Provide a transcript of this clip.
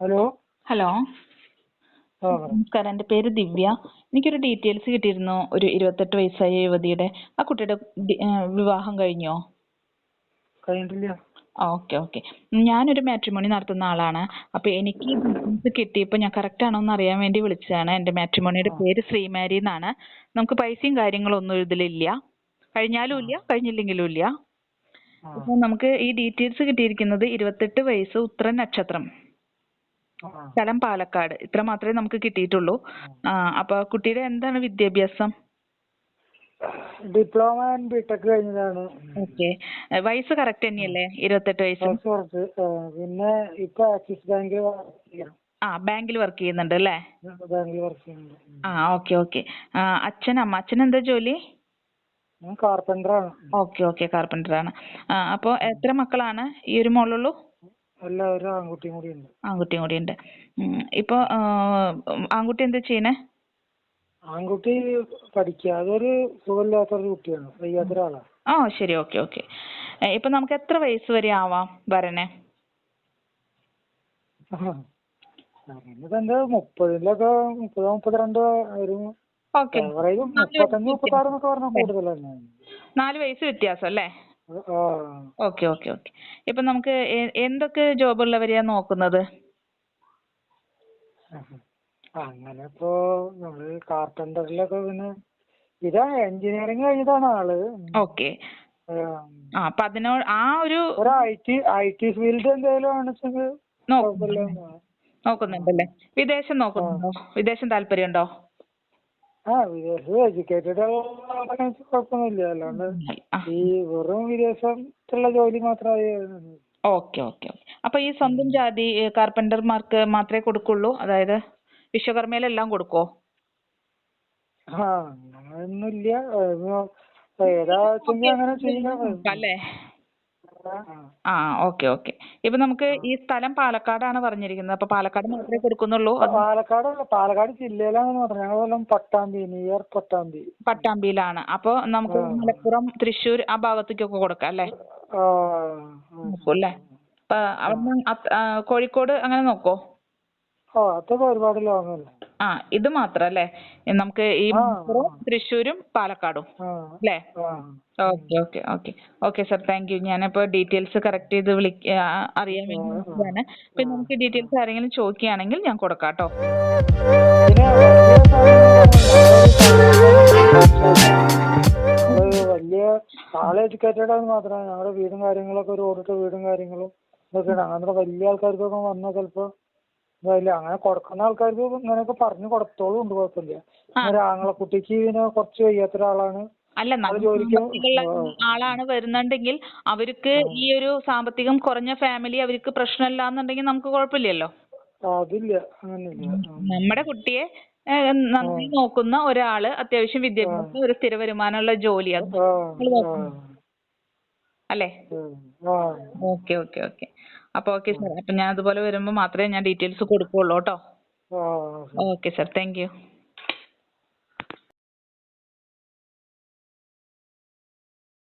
Hello hello. നമസ്കാരം. എന്റെ പേര് ദിവ്യ. എനിക്കൊരു ഡീറ്റെയിൽസ് കിട്ടിയിരുന്നു ഒരു ഇരുപത്തെട്ട് വയസ്സായ യുവതിയുടെ. ആ കുട്ടിയുടെ വിവാഹം കഴിഞ്ഞോ? കഴിഞ്ഞിട്ടില്ല. ആ ഓക്കെ ഓക്കെ. ഞാനൊരു മാട്രിമോണി നടത്തുന്ന ആളാണ്. അപ്പൊ എനിക്ക് കിട്ടിയപ്പോ കിട്ടിയപ്പോൾ ഞാൻ കറക്റ്റ് ആണോ എന്ന് അറിയാൻ വേണ്ടി വിളിച്ചതാണ്. എന്റെ മാട്രിമോണിയുടെ പേര് ശ്രീമാരി എന്നാണ്. നമുക്ക് പൈസയും കാര്യങ്ങളും ഒന്നും ഇതിലില്ല. കഴിഞ്ഞാലും ഇല്ല കഴിഞ്ഞില്ലെങ്കിലും ഇല്ല. അപ്പൊ നമുക്ക് ഈ ഡീറ്റെയിൽസ് കിട്ടിയിരിക്കുന്നത് ഇരുപത്തെട്ട് വയസ്സ് ഉത്തര നക്ഷത്രം. സ്ഥലം പാലക്കാട്. ഇത്ര മാത്രമേ നമുക്ക് കിട്ടിയിട്ടുള്ളൂ. അപ്പൊ കുട്ടിയുടെ എന്താണ് വിദ്യാഭ്യാസം? ഡിപ്ലോമ ആൻഡ് ബിടെക് കഴിഞ്ഞതാണ്. ഓക്കെ. വയസ്സ് കറക്റ്റ് തന്നെയല്ലേ? ഇരുപത്തെട്ട് വയസ്സ്? പിന്നെ ഇപ്പൊ ആക്സിസ് ബാങ്കിൽ ആ ബാങ്കിൽ വർക്ക് ചെയ്യുന്നുണ്ട് അല്ലേ? ബാങ്കിൽ വർക്ക് ചെയ്യുന്നുണ്ട്. ആ ഓക്കെ ഓക്കെ. അച്ഛൻ അമ്മ അച്ഛൻ എന്താ ജോലി? ഞാൻ കാർപ്പന്റർ ആണ്. ഓക്കെ ഓക്കെ ആ അപ്പോൾ എത്ര മക്കളാണ്? ഈ ഒരു മോളുള്ളൂ? അല്ല ഒരു ആൺകുട്ടിയും കൂടി ഉണ്ട്. ആൺകുട്ടിയും കൂടി ഉണ്ട്. ഇപ്പൊ ആൺകുട്ടി എന്താ ചെയ്യണേ? ആൺകുട്ടി പഠിക്കുക അതൊരു സുഖമില്ലാത്തൊരു കുട്ടിയാണ്. ആ ശരി ഓക്കെ ഓക്കെ ഇപ്പൊ നമുക്ക് എത്ര വയസ്സ് വരെ ആവാം വരണേ മുപ്പതിലൊക്കെ മുപ്പത് മുപ്പത്തിരണ്ട് ഒരു ഓക്കെ മുപ്പത്തഞ്ച് മുപ്പത്താറ് എന്നൊക്കെ പറഞ്ഞാൽ കൂടുതലല്ലേ? നാല് വയസ്സ് വ്യത്യാസം അല്ലേ? ഓക്കെ ഓക്കെ ഓക്കെ ഇപ്പൊ നമുക്ക് എന്തൊക്കെ ജോബ് ഉള്ളവരെയാ നോക്കുന്നത്? അങ്ങനെ ഇപ്പോ നമ്മൾ കാർപ്പന്ററിലൊക്കെ പിന്നെ ഇതാ എഞ്ചിനീയറിംഗ് കഴിഞ്ഞതാണ് ആൾ. ഓക്കെ അപ്പൊ അതിനോട് ആ ഒരു ഒരു I T I T field എന്തെങ്കിലും ആണെച്ചെങ്കിൽ നോക്കുന്നുണ്ടല്ലേ? വിദേശം നോക്കുന്നുണ്ടോ? വിദേശം താല്പര്യമുണ്ടോ? ആ വിദേശത്ത് എഡ്യൂക്കേറ്റഡ് കുഴപ്പമൊന്നുമില്ല അല്ലാണ്ട് ഈ വെറും വിദേശത്തുള്ള ജോലി മാത്രമായി ഓക്കെ ഓക്കെ അപ്പൊ ഈ സ്വന്തം ജാതി കാർപ്പന്റർമാർക്ക് മാത്രമേ കൊടുക്കുള്ളൂ? അതായത് വിശ്വകർമ്മയിലെല്ലാം കൊടുക്കോ ആ അങ്ങനെയൊന്നുമില്ല. ഏതാ വെച്ചെങ്കിൽ അങ്ങനെ ചെയ്യാം ആ. Okay okay. ഇപ്പൊ നമുക്ക് ഈ സ്ഥലം പാലക്കാടാണ് പറഞ്ഞിരിക്കുന്നത്. അപ്പൊ പാലക്കാട് മാത്രമേ കൊടുക്കുന്നുള്ളൂ? പാലക്കാട് പാലക്കാട് ജില്ലയിലാണെന്ന് പറഞ്ഞു ഞങ്ങൾ കൊല്ലം പട്ടാമ്പി നിയർ പട്ടാമ്പി. പട്ടാമ്പിയിലാണ്. അപ്പൊ നമുക്ക് മലപ്പുറം തൃശ്ശൂർ ആ ഭാഗത്തേക്കൊക്കെ കൊടുക്കാം അല്ലേ? അല്ലേ? അവിടുന്ന് കോഴിക്കോട് അങ്ങനെ നോക്കോ? ആ അതൊക്കെ ഒരുപാട് ലോങ് അല്ലേ ആ ഇത് മാത്രം അല്ലേ നമുക്ക് ഈ തൃശ്ശൂരും പാലക്കാടും അല്ലേ? Okay okay okay. Okay sir thank you. ഞാനിപ്പോ ഡീറ്റെയിൽസ് കറക്റ്റ് ചെയ്ത് വിളിക്ക ആ, അറിയാൻ വേണ്ടി വിളിച്ചതാണ്. പിന്നെ നമുക്ക് ഡീറ്റെയിൽസ് ആരെങ്കിലും ചോദിക്കുകയാണെങ്കിൽ ഞാൻ കൊടുക്കാം കേട്ടോ. വലിയ ആൾ എഡ്യൂക്കേറ്റഡ് ഞങ്ങളുടെ വീടും കാര്യങ്ങളൊക്കെ ഒരു ഓടിട്ട വീടും കാര്യങ്ങളും ഇതൊക്കെയാണ്. അങ്ങനത്തെ വലിയ ആൾക്കാർക്കൊക്കെ വന്നാൽ ചിലപ്പോ ഇതായില്ല അങ്ങനെ കൊടുക്കുന്ന ആൾക്കാർക്ക് ഇങ്ങനെയൊക്കെ പറഞ്ഞു കൊടുത്തോളും ഉണ്ട് കുഴപ്പമില്ല. ഒരു ആങ്ങളക്കുട്ടിക്ക് പിന്നെ കുറച്ച് വയ്യാത്ത ഒരാളാണ് അല്ല ആളാണ് വരുന്നുണ്ടെങ്കിൽ അവർക്ക് ഈ ഒരു സാമ്പത്തികം കുറഞ്ഞ ഫാമിലി അവർക്ക് പ്രശ്നമില്ല എന്നുണ്ടെങ്കിൽ നമുക്ക് കുഴപ്പമില്ലല്ലോ. അതില്ല നമ്മുടെ കുട്ടിയെ നന്ദി നന്നായി നോക്കുന്ന ഒരാൾ അത്യാവശ്യം വിദ്യാഭ്യാസം ഒരു സ്ഥിര വരുമാനമുള്ള ജോലി അത് അല്ലേ? Okay okay okay. അപ്പൊ ഓക്കെ സാർ അപ്പൊ ഞാൻ അതുപോലെ വരുമ്പോ മാത്രമേ ഞാൻ ഡീറ്റെയിൽസ് കൊടുക്കുള്ളൂ കേട്ടോ. Okay okay sir thank you